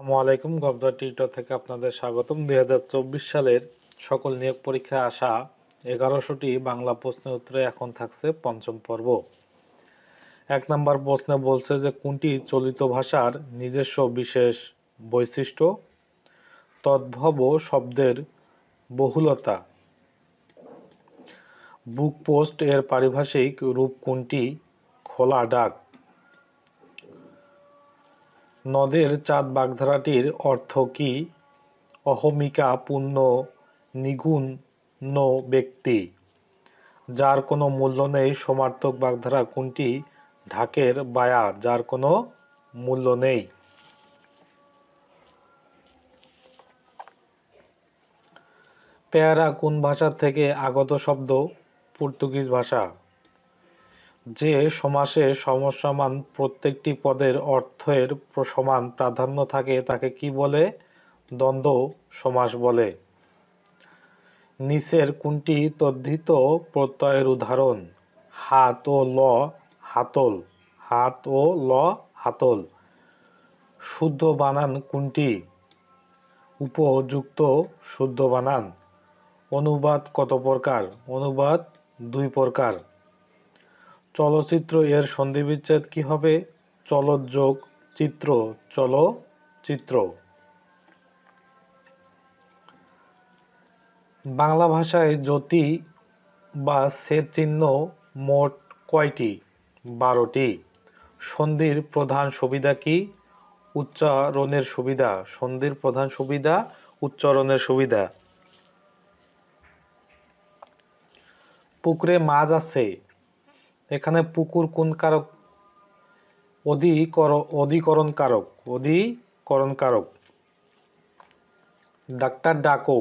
আসসালামু আলাইকুম। গবদা টিউটর থেকে আপনাদের স্বাগতম। দুই হাজার চব্বিশ সালের সকল নিয়োগ পরীক্ষায় আসা এগারোশোটি বাংলা প্রশ্নের উত্তরে এখন থাকছে পঞ্চম পর্ব। এক নম্বর প্রশ্নে বলছে যে, কোনটি চলিত ভাষার নিজস্ব বিশেষ বৈশিষ্ট্য? তদ্ভব শব্দের বহুলতা। বুক পোস্ট এর পারিভাষিক রূপ কোনটি? খোলা ডাক। নদের চাঁদ বাগধারাটির অর্থ কি? অহমিকা পূর্ণ নিগুণ ব্যক্তি। যার কোনো মূল্য নেই সমার্থক বাগধারা কোনটি? ঢাকের বায়া, যার কোনো মূল্য নেই। পেয়ারা কোন ভাষা থেকে আগত শব্দ? পর্তুগিজ ভাষা। যে সমাসে সমসমান প্রত্যেকটি পদের অর্থের সমান প্রাধান্য থাকে, তাকে কি বলে? দ্বন্দ্ব সমাস বলে। নিচের কোনটি তদ্ধিত প্রত্যয়ের উদাহরণ? হাত ও ল, হাতল। হাত ও ল, হাতল। শুদ্ধ বানান কোনটি? উপযুক্ত শুদ্ধ বানান। অনুবাদ কত প্রকার? অনুবাদ দুই প্রকার। চলচ্চিত্র এর সন্ধিবিচ্ছেদ কি হবে? চলযোগ চিত্র চলচিত্র বাংলা ভাষায় জ্যোতি বা সেচ চিহ্ন মোট কয়টি? বারোটি। সন্ধির প্রধান সুবিধা কি? উচ্চারণের সুবিধা। সন্ধির প্রধান সুবিধা, উচ্চারণের সুবিধা। পুকুরে মাছ আছে। এখানে পুকুর কোন কারক? অধিকর অধিকরণ কারক অধিকরণ কারক ডাক্তার ডাকো।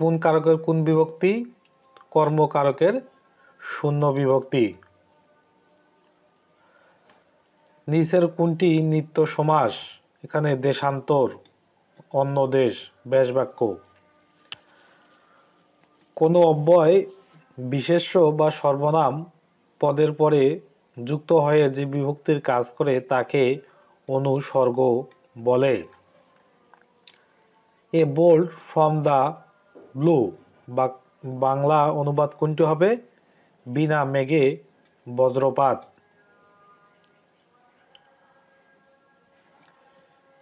কোন কারকের কোন বিভক্তি? কর্মকারকের শূন্য বিভক্তি। নিচের কোনটি নিত্য সমাস? এখানে দেশান্তর, অন্য দেশ ব্যাস বাক্য কোনো অব্যয় বিশেষ্য বা সর্বনাম পদের পরে যুক্ত হয়ে যে বিভক্তির কাজ করে তাকে অনুসর্গ বলে। A bolt from the blue বা বাংলা অনুবাদ কোনটি হবে? বিনা মেঘে বজ্রপাত।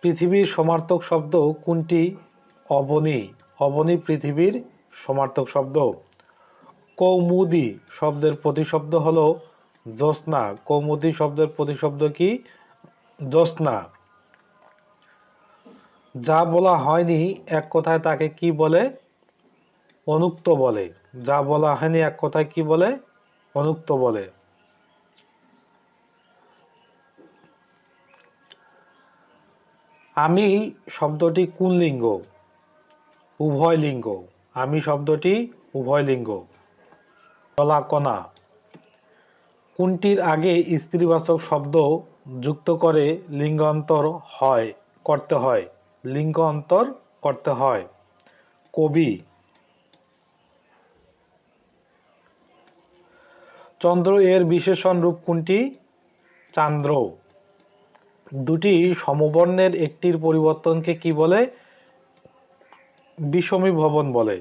পৃথিবীর সমার্থক শব্দ কোনটি? অবনী। অবনী পৃথিবীর সমার্থক শব্দ। কৌমুদি শব্দের প্রতিশব্দ হলো জ্যোৎস্না। কৌমুদি শব্দের প্রতিশব্দ কি? জ্যোৎস্না। যা বলা হয়নি এক কথায় তাকে কি বলে? অনুক্ত বলে। যা বলা হয়নি এক কথায় কি বলে? অনুক্ত বলে। আমি শব্দটি কোন লিঙ্গ? উভয় লিঙ্গ। আমি শব্দটি উভয় লিঙ্গ। কলা কোনটির আগে স্ত্রীবাচক শব্দ যুক্ত করে লিঙ্গান্তর হয়, করতে হয়? লিঙ্গ অন্তর করতে হয়। কবি চন্দ্র এর বিশেষণ রূপ কোনটি? চান্দ্র। দুটি সমবর্ণের একটির পরিবর্তনকে কি বলে? বিষমী ভবন বলে।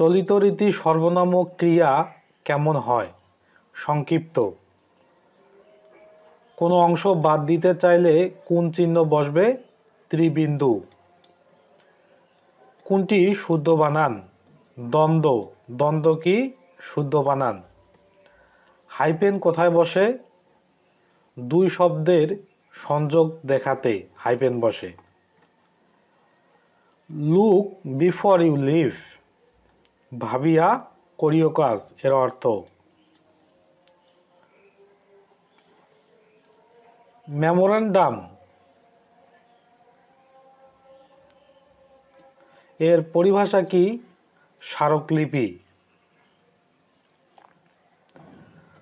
চলিত রীতি সর্বনাম ক্রিয়া কেমন হয়? সংক্ষিপ্ত। কোনো অংশ বাদ দিতে চাইলে কোন চিহ্ন বসবে? ত্রিবিন্দু। কোনটি শুদ্ধ বানান? দ্বন্দ্ব। দ্বন্দ্ব কি? শুদ্ধ বানান। হাইপেন কোথায় বসে? দুই শব্দের সংযোগ দেখাতে হাইপেন বসে। Look before you leave. ভাবিয়া করিও কাজ, এর অর্থ। মেমোরান্ডাম। এর পরিভাষা কি? স্মারকলিপি।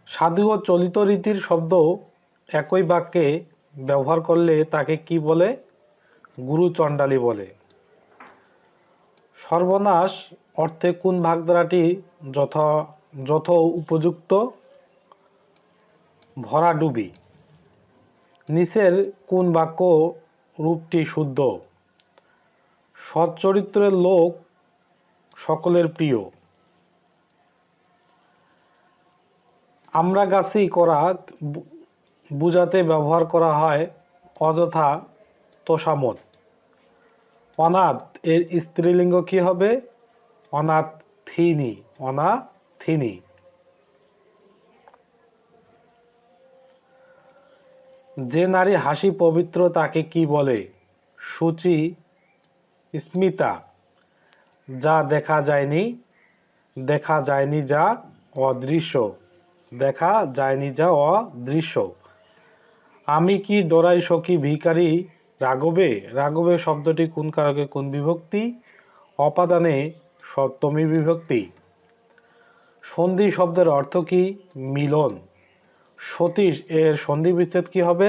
সাধু ও চলিত রীতির শব্দ একই বাক্যে ব্যবহার করলে তাকে কি বলে? গুরু চণ্ডালী বলে। সর্বনাশ অর্থে কোন ভাগধারাটি যথা, যথ উপযুক্ত? ভরাডুবি নিচের কোন বাক্য রূপটি শুদ্ধ? সৎ চরিত্রের লোক সকলের প্রিয়। আমরা গাছি করা বুঝাতে ব্যবহার করা হয় অযথা তোষামত অনাথ, এর স্ত্রীলিঙ্গ কি হবে? অনাথিনী অনাথিনী। যে নারী হাসি পবিত্র তাকে কি বলে? সূচি, স্মিতা। যা দেখা যায়নি দেখা যায়নি যা অদৃশ্য। দেখা যায়নি যা অদৃশ্য। আমি কি ডোরাই সখী ভিখারি রাঘবে? রাঘবে শব্দটি কোন কারকে কোন বিভক্তি? অপাদানে সপ্তমী বিভক্তি। সন্ধি শব্দের অর্থ কি? মিলন। সতীশ এর সন্ধি বিচ্ছেদ কি হবে?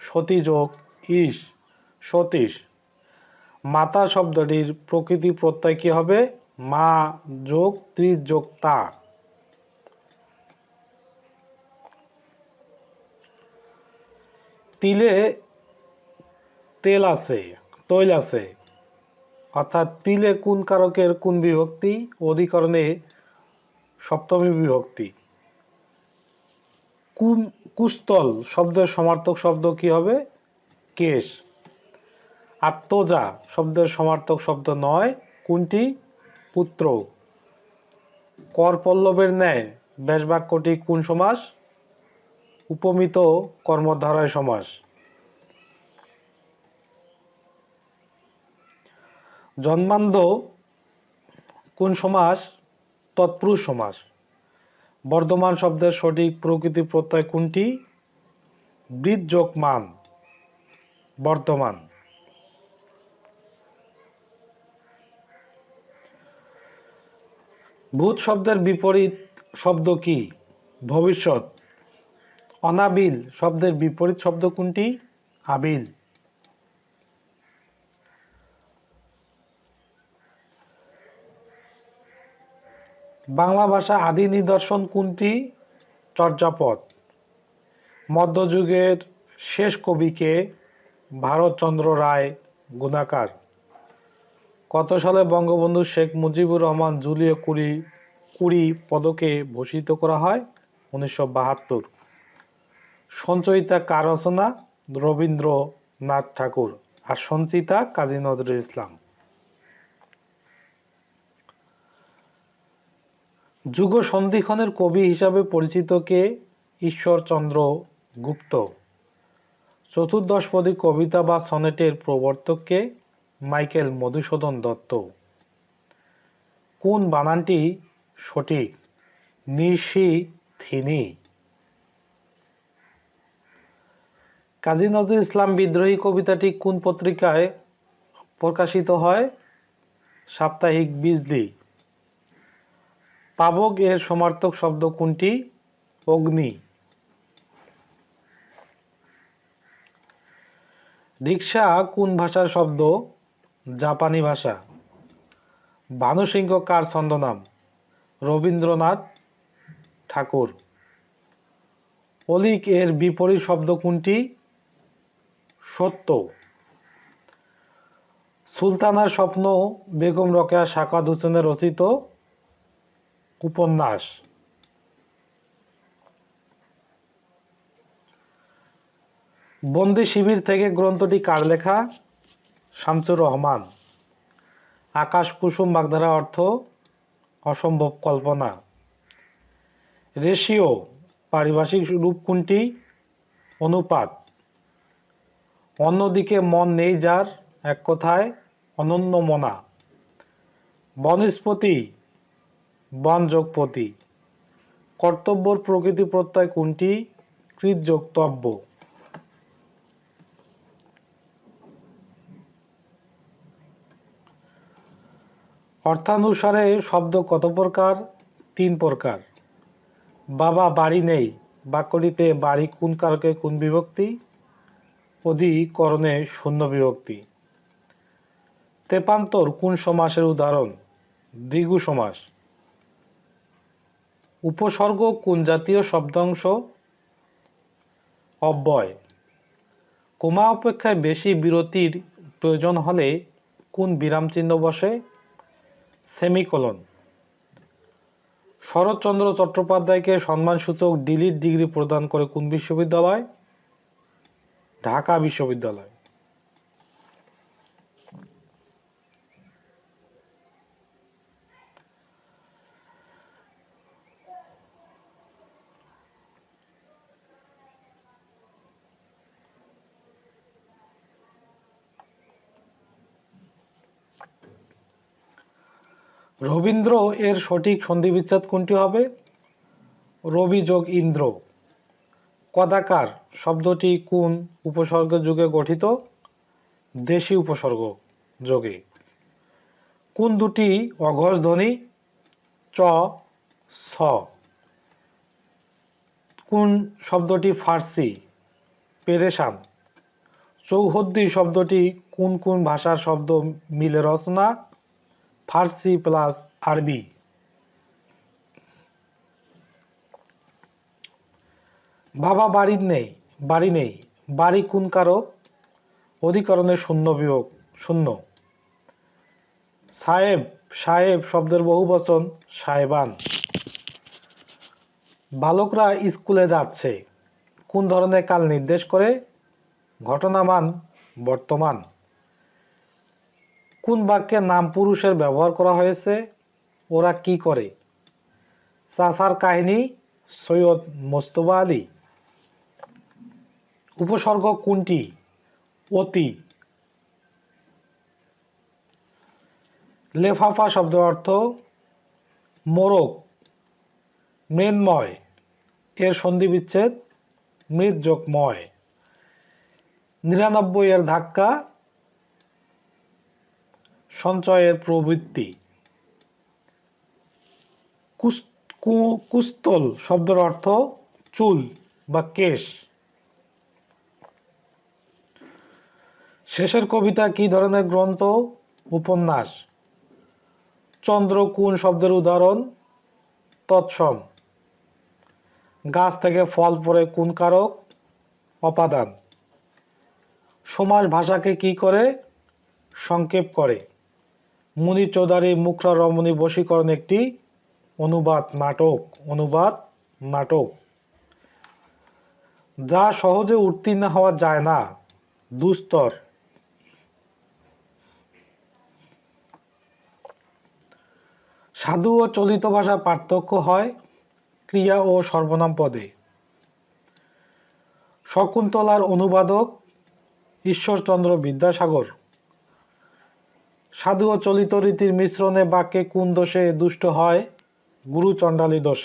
সতী যোগ ইস সতীশ। মাতা শব্দটির প্রকৃতি প্রত্যয় কি হবে? মা যোগ, ত্রিশ যোগ তা। তিলে তেল আছে, তৈল আছে। অর্থাৎ তিলে কোন কারকের কোন বিভক্তি, অধিকরণে সপ্তমী বিভক্তি। কুন কুস্তল শব্দের সমার্থক শব্দ কি হবে? কেশ। আত্মজা শব্দের সমার্থক শব্দ নয়, কোনটি? পুত্র। কর পল্লবের ন্যায় ব্যাস বাক্যটি কোন সমাস? উপমিত কর্মধারয় সমাস। জন্মান্ধ কোন সমাস? তৎপুরুষ সমাস। বর্ধমান শব্দের সঠিক প্রকৃতি প্রত্যয় কোনটি? বৃদ্ধ যোগ মান বর্তমান। ভূত শব্দের বিপরীত শব্দ কি? ভবিষ্যৎ। অনাবিল শব্দের বিপরীত শব্দ কোনটি? আবিল। বাংলা ভাষা আদি নিদর্শন কোনটি? চর্যাপদ। মধ্যযুগের শেষ কবিকে ভারতচন্দ্র রায় গুণাকার। কত সালে বঙ্গবন্ধু শেখ মুজিবুর রহমান জুলিও কুড়ি কুড়ি পদকে ভূষিত করা হয়? উনিশশো বাহাত্তর। সঞ্চয়িতা কার রচনা রবীন্দ্রনাথ ঠাকুর আর সঞ্চিতা কাজী নজরুল ইসলাম। যুগ সন্ধিক্ষণের কবি হিসাবে পরিচিত কে ঈশ্বরচন্দ্র গুপ্ত। চতুর্দশপদী কবিতা বা সনেটের প্রবর্তককে মাইকেল মধুসূদন দত্ত। কোন বানানটি সঠিক? নিশি থিনি। কাজী নজরুল ইসলাম বিদ্রোহী কবিতাটি কোন পত্রিকায় প্রকাশিত হয়? সাপ্তাহিক বিজলি। পাবক এর সমার্থক শব্দ কোনটি? অগ্নি। রিক্সা কোন ভাষার শব্দ? জাপানি ভাষা। ভানুসিংহ কার ছন্দনাম? রবীন্দ্রনাথ ঠাকুর। অলিক এর বিপরীত শব্দ কোনটি? সত্য। সুলতানার স্বপ্ন বেগম রকেয়া সাকাত হোসেনের রচিত উপন্যাস বন্দি শিবির থেকে গ্রন্থটি কার লেখা? শামসুর রহমান। আকাশ কুসুম বাগধারা অর্থ অসম্ভব কল্পনা। রেশিও, পারিভাষিক রূপ কোনটি? অনুপাত। অন্যদিকে মন নেই যার, এক কথায় অনন্য মনা। বনস্পতি বন যোগপতি কর্তব্যর প্রকৃতি প্রত্যয় কোনটি? কৃত যোগতব্য অর্থানুসারে শব্দ কত প্রকার? তিন প্রকার। বাবা বাড়ি নেই বাক্যটিতে বাড়ি কোন কারকে কোন বিভক্তি? অধিকরণে শূন্য বিভক্তি। তেপান্তর কোন সমাসের উদাহরণ? দ্বিগু সমাস। উপসর্গ কোন জাতীয় শব্দাংশ? অব্যয়। কমা অপেক্ষায় বেশি বিরতির প্রয়োজন হলে কোন বিরাম চিহ্ন বসে? সেমিকোলন। শরৎচন্দ্র চট্টোপাধ্যায়কে সম্মানসূচক ডিলিট ডিগ্রি প্রদান করে কোন বিশ্ববিদ্যালয়? ঢাকা বিশ্ববিদ্যালয়। রবীন্দ্র এর সঠিক সন্ধিবিচ্ছেদ কোনটি হবে? রবি যোগ ইন্দ্র। কদাকার শব্দটি কোন উপসর্গ যুগে গঠিত? দেশি উপসর্গ যোগে। কোন দুটি অঘোষ ধ্বনি চ ছ কোন শব্দটি ফার্সি? পেরেশান। চৌহদ্দি শব্দটি কোন কোন ভাষার শব্দ মিলে রচনা? ফার্সি প্লাস আরবি বাবা বাড়ির নেই, বাড়ি নেই। বাড়ি কোন কারক? অধিকরণের শূন্য বিয়োগ, শূন্য। সাহেব সাহেব শব্দের বহু বচন, সাহেবান। বালকরা স্কুলে যাচ্ছে। কোন ধরনের কাল নির্দেশ করে? ঘটনামান বর্তমান। কোন বাক্যে নাম পুরুষের ব্যবহার করা হয়েছে? ওরা কি করে? চাষার কাহিনী, সৈয়দ মোস্তফা আলী। উপসর্গ কোনটি? অতি। লেফাফা শব্দ অর্থ মোরক মৃন্ময়। এর সন্ধি বিচ্ছেদ মৃত যোগময় নিরানব্বই এর ধাক্কা সঞ্চয়ের প্রবৃত্তি। কুস্তল শব্দের অর্থ চুল বা কেশ। শেষের কবিতা কি ধরনের গ্রন্থ? উপন্যাস। চন্দ্র কোন শব্দের উদাহরণ, তৎসম। গাছ থেকে ফল পড়ে কোন কারক? অপাদান। সমাজ ভাষাকে কি করে? সংক্ষেপ করে। মুনি চৌধুরী, মুখরা রমণী বশীকরণ একটি অনুবাদ নাটক অনুবাদ নাটক। যা সহজে উত্তীর্ণ হওয়া যায় না, দুস্তর। সাধু ও চলিত ভাষা পার্থক্য হয় ক্রিয়া ও সর্বনাম পদে। শকুন্তলার অনুবাদক ঈশ্বরচন্দ্র বিদ্যাসাগর। সাধু ও চলিত রীতির মিশ্রণে বাক্যে কোন দোষে দুষ্ট হয়? গুরু চণ্ডালী দোষ।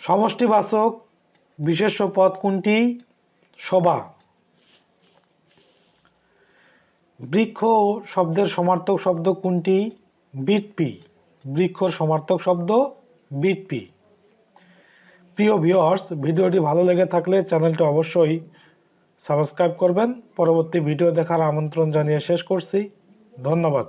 সমষ্টিবাচক বিশেষ্য পদ কোনটি? শোভা। বৃক্ষ শব্দের সমার্থক শব্দ কোনটি? বিটপি। বৃক্ষর সমার্থক শব্দ বিটপি। প্রিয় ভিউয়ার্স ভিডিওটি ভালো লেগে থাকলে চ্যানেলটি অবশ্যই সাবস্ক্রাইব করবেন। পরবর্তী ভিডিও দেখার আমন্ত্রণ জানিয়ে শেষ করছি। ধন্যবাদ।